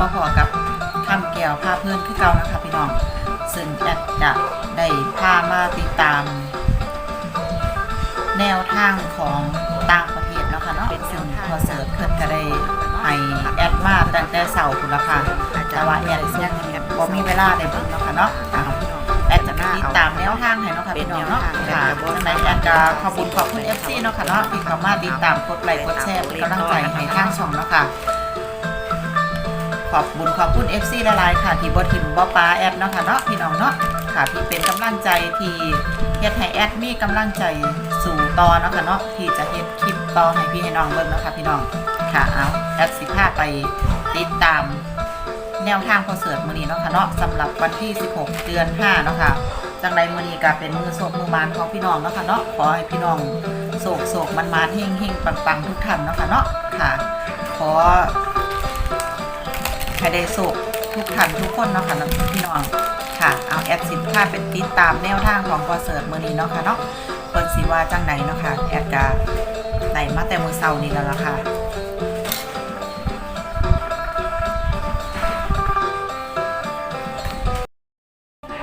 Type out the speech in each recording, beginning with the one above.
มาพบพอกับคำแก้วพาเพื่อนคือเก่านะคะพี่น้อง ซึ่งแอดจะได้พามาติดตาม แนวทางของต่างประเทศเนาะค่ะเนาะเป็นซึ่งพอเสิร์ชเพิ่นก็ได้ให้แอดมาตั้งแต่เสาร์พุ่นละค่ะแต่ว่าแอดยังบ่มีเวลาได้เบิ่งเนาะค่ะเนาะแอดจะมาติดตามแนวทางให้เนาะค่ะพี่น้องเนาะค่ะจังไดแอดก็ขอบคุณขอบคุณ FC เนาะค่ะเนาะที่เข้ามาติดตามกดไลค์กดแชร์เป็นกำลังใจให้ทางช่องเนาะค่ะ อบคุณขอบคุณ FC ละลายค่ะ ที่บ่ทิมบ่ปลาแอดเนาะค่ะเนาะพี่น้องเนาะค่ะที่เป็นกำลังใจที่เฮ็ดให้แอดมีกำลังใจสู่ต่อเนาะค่ะเนาะที่จะเฮ็ดคลิปต่อให้พี่ให้น้องเบิ่งเนาะค่ะพี่น้องค่ะเอาแอดสิพาไปติดตามแนวทางคอนเสิร์ตมื้อนี้เนาะค่ะเนาะสำหรับวันที่ 16 เดือน 5 เนาะค่ะจังใดมื้อนี้ก็เป็นมือโศกมือมานของพี่น้องเนาะค่ะเนาะขอให้พี่น้องโศกโศกมันมาเฮงเฮงปังปังทุกท่านเนาะค่ะเนาะค่ะ ขอ ให้ได้สุขทุกท่านทุกคนเนาะค่ะน้องพี่น้องค่ะ เอาแอดสินค้าเป็นติดตามแนวทางของคอนเสิร์ตมื้อนี้เนาะค่ะเนาะเพิ่นสิว่าจังไหนเนาะค่ะแอดก็ได้มาแต่มือเช้านี้แล้วล่ะค่ะ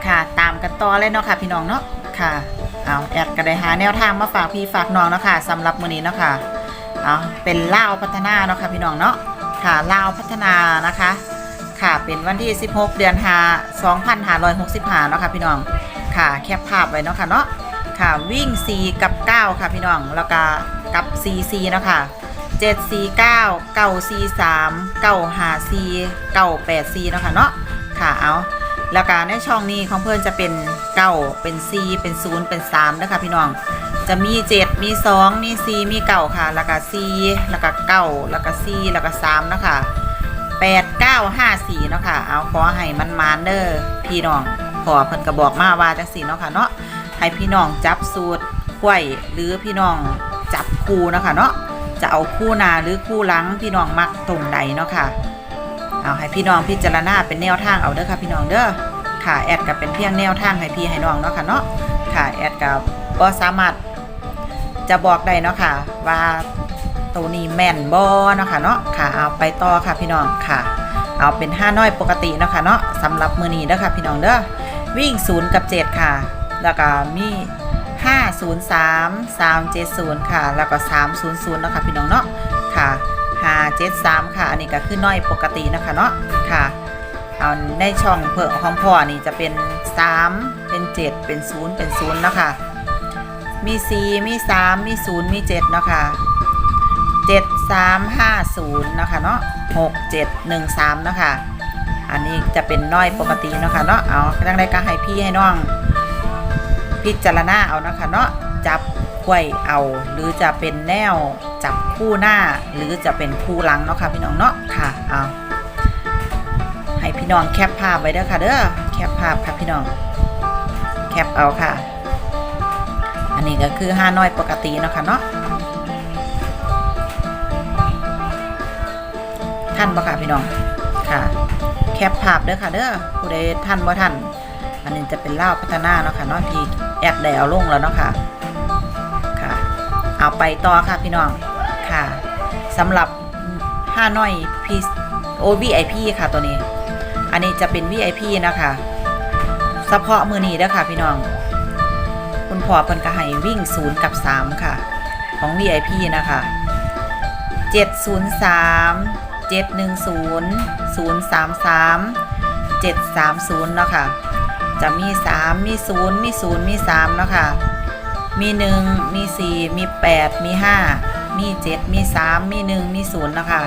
ค่ะตามกันต่อเลยเนาะค่ะพี่น้องเนาะค่ะเอาแอดก็ได้หาแนวทางมาฝากพี่ฝากน้องเนาะค่ะสำหรับมื้อนี้เนาะค่ะเอาเป็นเลาพัฒนาเนาะค่ะพี่น้องเนาะ ค่ะลาวพัฒนานะคะค่ะเป็นวันที่ 16 เดือน5 2565เนาะค่ะพี่น้องค่ะแคปภาพไว้เนาะค่ะเนาะค่ะวิ่ง 4 กับ 9 ค่ะพี่น้องแล้วก็กับ CC เนาะค่ะ7 4 9 9 4 3 9 5 4 9 8 4เนาะค่ะเนาะค่ะเอาแล้วก็ในช่องนี้ของเพื่อนจะเป็นเก้าเป็นซีเป็นศูนย์เป็นสามนะคะพี่น้อง จะมีเจ็ดมีสองมีซีมีเก้าค่ะ แล้วก็ซีแล้วก็เก้าแล้วก็ซีแล้วก็สามเนาะคะแปดเก้าห้าสี่เนาะค่ะ เอาขอให้มันมานเด้อพี่น้องขอเพิ่นก็บอกมาว่าจังสี่เนาะค่ะเนาะให้พี่น้องจับสูตรกล้วยหรือพี่น้องจับคู่เนาะค่ะเนาะจะเอาคู่นาหรือคู่หลังพี่น้องมักตรงใดเนาะค่ะเอาให้พี่น้องพิจารณาเป็นแนวทางเอาเด้อค่ะพี่น้องเด้อค่ะแอดกับเป็นเพียงแนวทางให้พี่ให้น้องเนาะค่ะเนาะค่ะแอดกับก็สามารถ จะบอกได้เนาะค่ะ ว่าตัวนี้แม่นบ่เนาะค่ะเนาะค่ะเอาไปต่อค่ะพี่น้องค่ะ เอาเป็นห้าน้อยปกติเนาะค่ะเนาะสำหรับมือนี้เด้อค่ะพี่น้องเด้อวิ่ง0กับ7ค่ะ แล้วก็มี503 370ค่ะ แล้วก็300เนาะค่ะพี่น้องเนาะค่ะ573ค่ะ อันนี้ก็คือน้อยปกตินะคะเนาะค่ะเอาในช่องเพิ่มของพ่อนี่จะเป็น3เป็น7เป็น0เป็น0เนาะคะ มี 4 มี 3 มี 0 มี 7 เนาะคะ7 3 5 0นะคะเนาะ6 7 1 3 เนาะคะอันนี้จะเป็นน้อยปกติเนาะคะเนาะ เอาทั้งได้ก็ให้พี่ให้น้อง พิจารณาเอานะคะเนาะ จับควยเอา หรือจะเป็นแนวจับคู่หน้า หรือจะเป็นคู่หลังเนาะค่ะพี่น้องเนาะ ค่ะ เอาให้พี่น้องแคปภาพไว้เด้อค่ะเด้อ แคปภาพค่ะพี่น้อง แคปเอาค่ะ นนี้ก็คือห้าน้อยปกติเนาะค่ะเนาะท่านบ่ค่ะพี่น้องค่ะ แคปภาพเด้อค่ะเด้อผู้ใดท่านบ่ท่านอันนี้จะเป็นเล่าพัฒนาเนาะค่ะเนาะที่แอดได้เอาลงแล้วเนาะค่ะค่ะ เอาไปต่อค่ะพี่น้องค่ะสำหรับห้าน้อยพีโอ VIP ค่ะตัวนี้ อันนี้จะเป็น VIP นะคะเฉพาะมือนี้เด้อค่ะพี่น้อง คุณพ่อเพิ่นก็ให้วิ่ง 0 กับ 3 ค่ะ ของ VIP นะคะ 703 710 033 730 เนาะคะ่ะ จะมี 3 มี 0 มี 0 มี 3 เนาะคะ่ะ มี 1 มี 4 มี 8 มี 5 มี 7 มี 3 มี 1 มี 0 เนาะคะ่ะ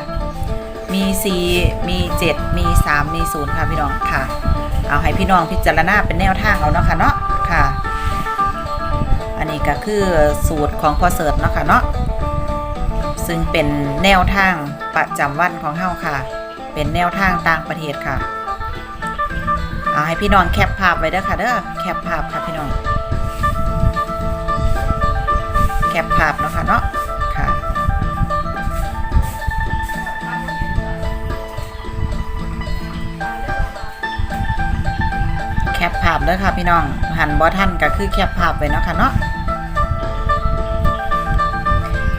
มี 4 มี 7 มี 3 มี 0 ค่ะพี่น้องค่ะ เอาให้พี่น้องพิจารณาเป็นแนวทางเอาเนาะค่ะเนาะค่ะ นนี้ก็คือสูตรของพอเสิร์ตเนาะค่ะเนาะซึ่งเป็นแนวทางประจำวันของเฮาค่ะ เป็นแนวทางต่างประเทศค่ะเอาให้พี่น้องแคปภาพไว้เด้อค่ะเด้อแคปภาพค่ะพี่น้องแคปภาพเนาะค่ะเนาะค่ะแคปภาพเด้อค่ะพี่น้องหันบอท่านก็คือแคปภาพไว้เนาะค่ะเนาะ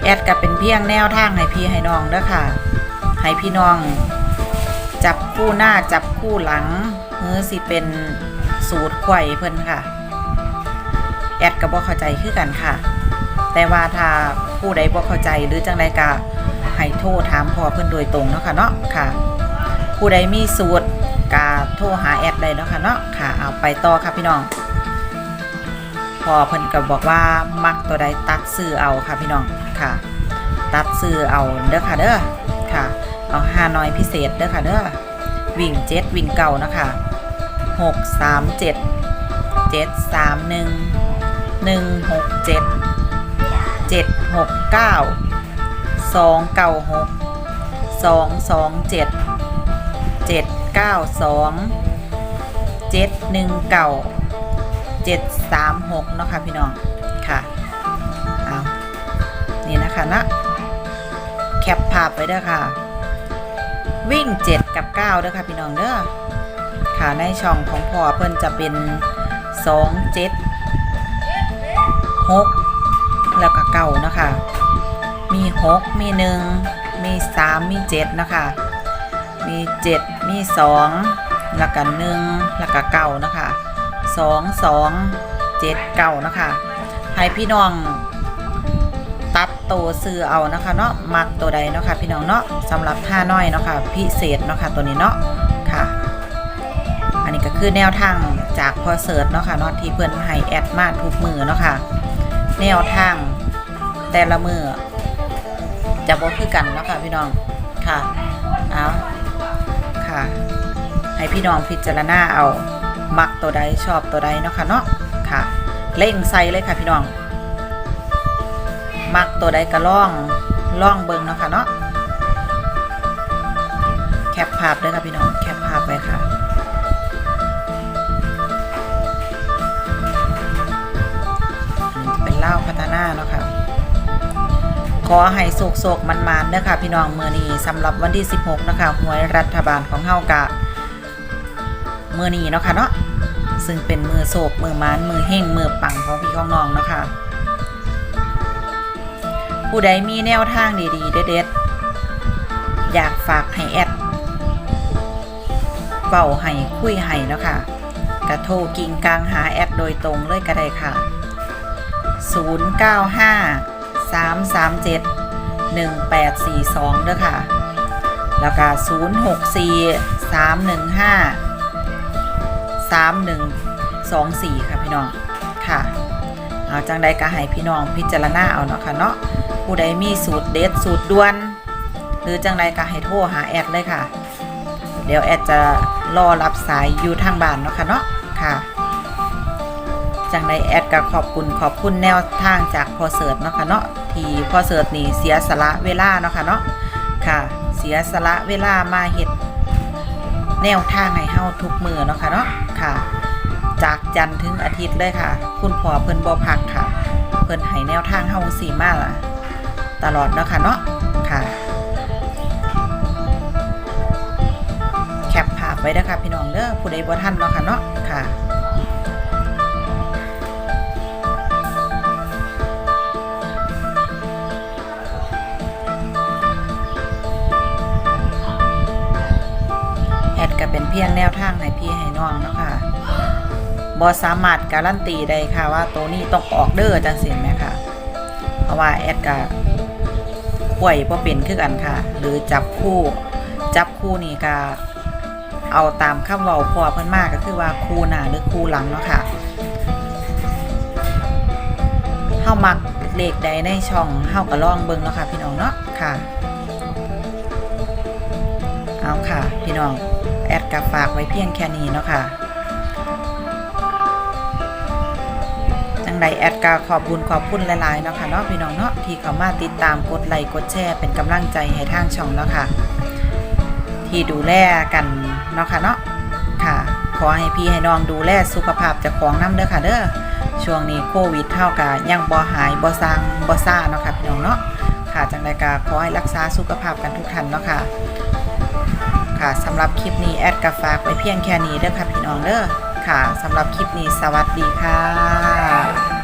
แอดก็เป็นเพียงแนวทางให้พี่ให้น้องเด้อค่ะ ให้พี่น้อง จับคู่หน้าจับคู่หลังเฮือสิเป็นสูตรไข่เพิ่นค่ะ แอดก็บ่เข้าใจคือกันค่ะ แต่ว่าถ้าผู้ใดบ่เข้าใจหรือจังใดก็ให้โทรถามพ่อเพิ่นโดยตรงเนาะค่ะเนาะค่ะ ผู้ใดมีสูตรก็โทรหาแอดได้เนาะค่ะเนาะค่ะเอาไปต่อค่ะพี่น้องพ่อเพิ่นก็บอกว่ามักตัวใดตัดซื้อเอาค่ะพี่น้อง ค่ะ ตัดซื้อเอาเด้อค่ะเด้อค่ะ เอาห้านอยพิเศษเด้อค่ะเด้อวิ่งเจ็ดวิ่งเก่านะคะหกสามเจ็ดเจ็ดสามหนึ่งหนึ่งหกเจ็ดเจ็ดหกเก้าสองเก้าหกสองสองเจ็ดเจ็ดเก้าสองเจ็ดหนึ่งเก้าเจ็ดสามหกเนาะค่ะพี่น้อง คะนะ แคปภาพไว้เด้อค่ะ วิ่ง 7 กับ9เด้อค่ะพี่น้องเด้อค่ะในช่องของพ่อเพิ่นจะเป็น 2 7 6 แล้วก็เก่านะคะ มี 6 มี 1 มี 3 มี 7 นะคะ มี 7 มี 2 แล้วก็1แล้วก็เก่านะคะ 2 2 7 เก่านะคะให้พี่น้อง ตัดตัวซื้อเอานะคะเนาะมักตัวใดเนาะค่ะพี่น้องเนาะสำหรับท่าน้อยเนาะค่ะพิเศษเนาะค่ะตัวนี้เนาะค่ะ อันนี้ก็คือแนวทางจากพอเสิร์ชเนาะค่ะเนาะที่เพื่อนให้แอดมาทุกมือเนาะค่ะแนวทางแต่ละมือจะบ่คือกันเนาะค่ะพี่น้องค่ะเอาค่ะ ให้พี่น้องพิจารณาเอามักตัวใดชอบตัวใดเนาะค่ะเนาะค่ะเล่งใส่เลยค่ะพี่น้อง มักตัวใดก็ล่องล่องเบิงเนาะค่ะเนาะแคปภาพด้วยค่ะพี่น้องแคปภาพไว้ค่ะเป็นเล่าพัฒนาเนาะค่ะขอให้โศกโศกมันมันเด้อค่ะ พี่น้องเมื่อนี้สำหรับวันที่ 16 นะคะหวยรัฐบาลของเฮากะเมื่อนี้เนาะค่ะเนาะซึ่งเป็นมือโศกมือมานมือเฮ่งมือปังของพี่ของน้องเนาะค่ะ ผู้ใดมีแนวทางดีๆ เด็ดๆ อยากฝากให้แอดเป่าให้คุยให้เนาะค่ะกระโทรกิ่งกลางหาแอดโดยตรงเลยก็ได้ค่ะ 095 337 1842เด้อค่ะ แล้วก็ 064 315 3124 ค่ะพี่น้อง ค่ะ เอาจังใดก็ให้พี่น้องพิจารณาเอาเนาะค่ะเนาะ ผู้ใดมีสูตรเด็ดสูตรด่วน หรือจังใดก็ให้โทรหาแอดเลยค่ะ เดี๋ยวแอดจะรอรับสายอยู่ทางบ้านเนาะค่ะเนาะค่ะ จังใดแอดก็ขอบคุณขอบคุณแนวทางจากพอเสิร์ตเนาะค่ะเนาะที่พอเสิร์ตนี่เสียสละเวลาเนาะค่ะเนาะค่ะ เสียสละเวลามาเฮ็ดแนวทางให้เฮาทุกมือเนาะค่ะเนาะค่ะ จากจันทร์ถึงอาทิตย์เลยค่ะ คุณพ่อเพิ่นบ่พักค่ะ เพิ่นให้แนวทางเฮาสีมา ตลอดเนาะค่ะเนาะค่ะแคปภาพไว้นะคะพี่น้องเด้อผู้ใดบ่ทันเนาะค่ะเนาะค่ะแอดก็เป็นเพียงแนวทางให้พี่ให้น้องเนาะค่ะบอสามารถการันตีได้ค่ะว่าตัวนี้ต้องออกเด้อจังสิแม่ค่ะ เพราะว่าแอดก็ ป่วยบ่เป็นคือกันค่ะ หรือจับคู่ จับคู่นี่ก็เอาตามคำเว้าพอเพิ่นมากก็คือว่าคู่หน้าหรือคู่หลังเนาะค่ะเฮามักเลขใดในช่องเฮาก็ลองเบิ่งเนาะค่ะ พี่น้องเนาะค่ะ เอาค่ะ พี่น้องแอดกับฝากไว้เพียงแค่นี้เนาะค่ะ งใดแอดกาขอบบุญขอบคุณหลายๆเนาะค่ะเนาะพี่น้องเนาะที่เขามาติดตามกดไลค์กดแชร์เป็นกำลังใจให้ทางช่องเนาะค่ะ ที่ดูแลกันเนาะค่ะเนาะค่ะ ขอให้พี่ให้น้องดูแลสุขภาพจากของน้ำเด้อค่ะเด้อช่วงนี้โควิดเท่ากับยังบ่หายบ่ซางบ่ซ่าเนาะค่ะพี่น้องเนาะค่ะจังใดกาขอให้รักษาสุขภาพกันทุกท่านเนาะค่ะค่ะสำหรับคลิปนี้แอดกับฝากไว้เพียงแค่นี้เด้อค่ะพี่น้องเด้อ ค่ะสำหรับคลิปนี้สวัสดีค่ะ